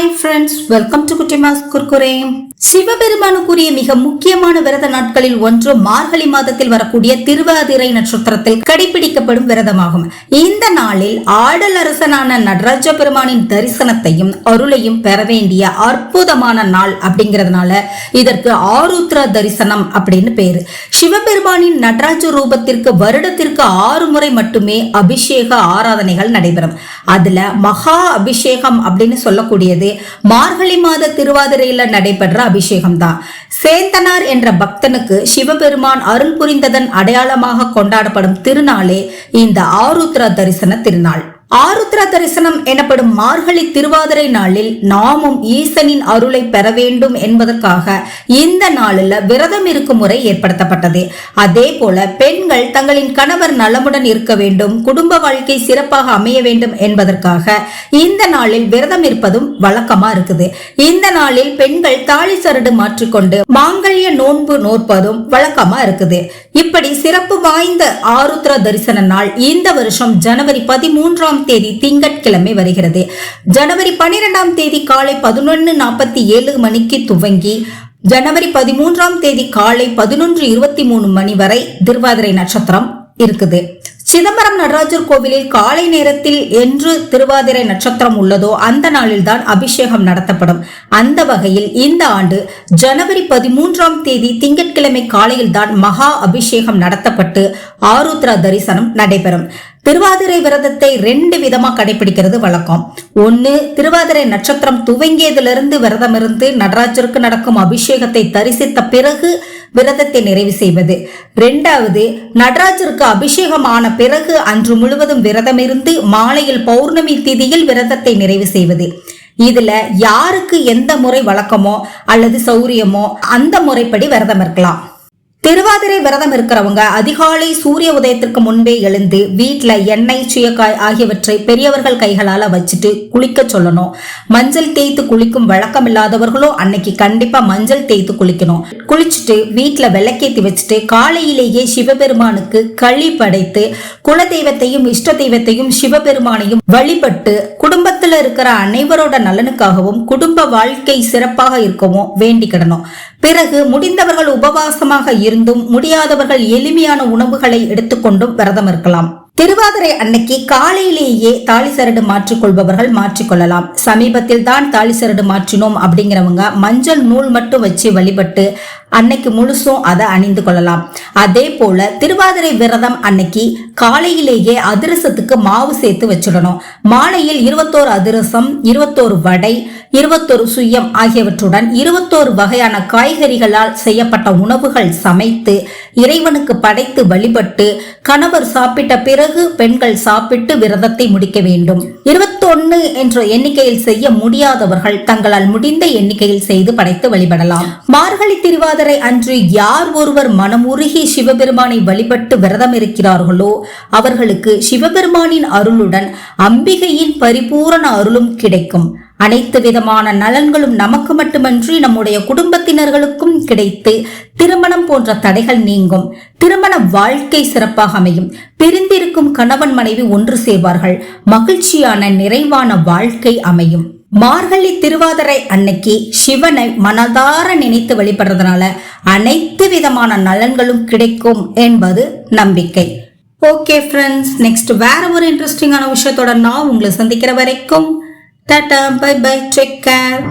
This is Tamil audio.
Hi friends, welcome to Kutima's Kurkurim. சிவபெருமானுக்குரிய மிக முக்கியமான விரத நாட்களில் ஒன்று மார்கழி மாதத்தில் வரக்கூடிய திருவாதிரை நட்சத்திரத்தில் கடைபிடிக்கப்படும் விரதமாகும். இந்த நாளில் ஆடல் அரசனான நடராஜ பெருமானின் தரிசனத்தையும் அருளையும் பெற வேண்டிய அற்புதமான நாள் அப்படிங்கிறதுனால இதற்கு ஆருத்ரா தரிசனம் அப்படின்னு பேரு. சிவபெருமானின் நடராஜ ரூபத்திற்கு வருடத்திற்கு ஆறு முறை மட்டுமே அபிஷேக ஆராதனைகள் நடைபெறும். அதுல மகா அபிஷேகம் அப்படின்னு சொல்லக்கூடியது மார்கழி மாத திருவாதிரையில நடைபெற்ற அபிஷேகம் தான் சேந்தனார் என்ற பக்தனுக்கு சிவபெருமான் அருள் புரிந்ததன் அடையாளமாக கொண்டாடப்படும் திருநாளே இந்த ஆருத்ரா தரிசன திருநாள். ஆருத்ரா தரிசனம் எனப்படும் மார்கழி திருவாதிரை நாளில் நாமும் ஈசனின் அருளை பெற வேண்டும் என்பதற்காக இந்த நாளில் விரதம் இருக்கும் முறை ஏற்படுத்தப்பட்டது. அதே போல பெண்கள் தங்களின் கணவர் நலமுடன் இருக்க வேண்டும் குடும்ப வாழ்க்கை சிறப்பாக அமைய வேண்டும் என்பதற்காக இந்த நாளில் விரதம் இருப்பதும் வழக்கமா இருக்குது. இந்த நாளில் பெண்கள் தாலி சரடு மாற்றிக்கொண்டு மாங்கல்ய நோன்பு நோற்பதும் வழக்கமா இருக்குது. இப்படி சிறப்பு வாய்ந்த ஆருத்ரா தரிசன நாள் இந்த வருஷம் ஜனவரி பதிமூன்றாம் தேதி திங்கட்கிழமை வருகிறது. ஜனவரி பனிரெண்டாம் தேதி காலை பதினொன்னு நாற்பத்தி ஏழு மணிக்கு துவங்கி ஜனவரி பதிமூன்றாம் தேதி காலை பதினொன்று இருபத்தி மூணு மணி வரை திருவாதிரை நட்சத்திரம் இருக்குது. சிதம்பரம் நடராஜர் கோவிலில் காலை நேரத்தில் என்று திருவாதிரை நட்சத்திரம் உள்ளதோ அந்த நாளில்தான் அபிஷேகம் நடத்தப்படும். அந்த வகையில் இந்த ஆண்டு ஜனவரி பதிமூன்றாம் தேதி திங்கட்கிழமை காலையில்தான் மகா அபிஷேகம் நடத்தப்பட்டு ஆருத்ரா தரிசனம் நடைபெறும். திருவாதிரை விரதத்தை ரெண்டு விதமா கடைபிடிக்கிறது வழக்கம். ஒன்னு திருவாதிரை நட்சத்திரம் துவங்கியதிலிருந்து விரதம் இருந்து நடராஜருக்கு நடக்கும் அபிஷேகத்தை தரிசித்த பிறகு விரதத்தை நிறைவு செய்வது. ரெண்டாவது நடராஜருக்கு அபிஷேகம் ஆன பிறகு அன்று முழுவதும் விரதம் இருந்து மாலையில் பௌர்ணமி திதியில் விரதத்தை நிறைவு செய்வது. இதுல யாருக்கு எந்த முறை வழக்கமோ அல்லது சௌரியமோ அந்த முறைப்படி விரதம் இருக்கலாம். திருவாதிரை விரதம் இருக்கிறவங்க அதிகாலை சூரிய உதயத்திற்கு முன்பே எழுந்து வீட்ல எண்ணெய் சுயக்காய் ஆகியவற்றை பெரியவர்கள் கைகளால வச்சுட்டு குளிக்க சொல்லணும். மஞ்சள் தேய்த்து குளிக்கும் வழக்கம் இல்லாதவர்களும் அன்னைக்கு கண்டிப்பா மஞ்சள் தேய்த்து குளிக்கணும். குளிச்சுட்டு வீட்டில் விளக்கேற்றி வச்சுட்டு காலையிலேயே சிவபெருமானுக்கு களி படைத்து குலதெய்வத்தையும் இஷ்ட தெய்வத்தையும் சிவபெருமானையும் வழிபட்டு குடும்பத்தில் இருக்கிற அனைவரோட நலனுக்காகவும் குடும்ப வாழ்க்கை சிறப்பாக இருக்கவும் வேண்டிக்கிடணும் பிறகு முடிந்தவர்கள் உபவாசமாக இருந்தும் முடியாதவர்கள் எளிமையான உணவுகளை எடுத்துக்கொண்டும் விரதம் இருக்கலாம். திருவாதிரை அன்னைக்கு காலையிலேயே தாலி சரடு மாற்றிக்கொள்பவர்கள் மாற்றிக்கொள்ளலாம். சமீபத்தில் தான் தாலி சரடு மாற்றினோம் அப்படிங்கிறவங்க மஞ்சள் நூல் மட்டும் வச்சு வழிபட்டு அன்னைக்கு முழுசும் அதை அணிந்து கொள்ளலாம். அதே போல திருவாதிரை விரதம் அன்னைக்கு காலையிலேயே அதிரசத்துக்கு மாவு சேர்த்து வச்சிடணும். மாலையில் இருபத்தோரு அதிரசம் இருபத்தோரு வடை இருபத்தொரு சுயம் ஆகியவற்றுடன் இருபத்தோரு வகையான காய்கறிகளால் செய்யப்பட்ட உணவுகள் சமைத்து இறைவனுக்கு படைத்து வழிபட்டு கணவர் சாப்பிட்ட பிறகு பெண்கள் சாப்பிட்டு விரதத்தை முடிக்க வேண்டும். இருபத்தி இருபத்தொன்னு என்ற எண்ணிக்கையில் செய்ய முடியாதவர்கள் தங்களால் முடிந்த எண்ணிக்கையில் செய்து படைத்து வழிபடலாம். மார்கழி திருவாதிரை அன்று யார் ஒருவர் மனமுருகி சிவபெருமானை வழிபட்டு விரதம் இருக்கிறார்களோ அவர்களுக்கு சிவபெருமானின் அருளுடன் அம்பிகையின் பரிபூரண அருளும் கிடைக்கும். அனைத்து விதமான நலன்களும் நமக்கு மட்டுமன்றி நம்முடைய குடும்பத்தினர்களுக்கும் கிடைத்து திருமணம் போன்ற தடைகள் நீங்கும். திருமண வாழ்க்கை சிறப்பாக அமையும். பிரிந்திருக்கும் கணவன் மனைவி ஒன்று சேர்வார்கள். மகிழ்ச்சியான நிறைவான வாழ்க்கை அமையும். மார்கழி திருவாதிரை அன்னைக்கு சிவனை மனதார நினைத்து வழிபடுறதுனால அனைத்து விதமான நலன்களும் கிடைக்கும் என்பது நம்பிக்கை. ஓகே ஃப்ரெண்ட்ஸ் நெக்ஸ்ட் வேற ஒரு இன்ட்ரெஸ்டிங்கான விஷயத்தோட நான் உங்களை சந்திக்கிற வரைக்கும் tata bye bye take care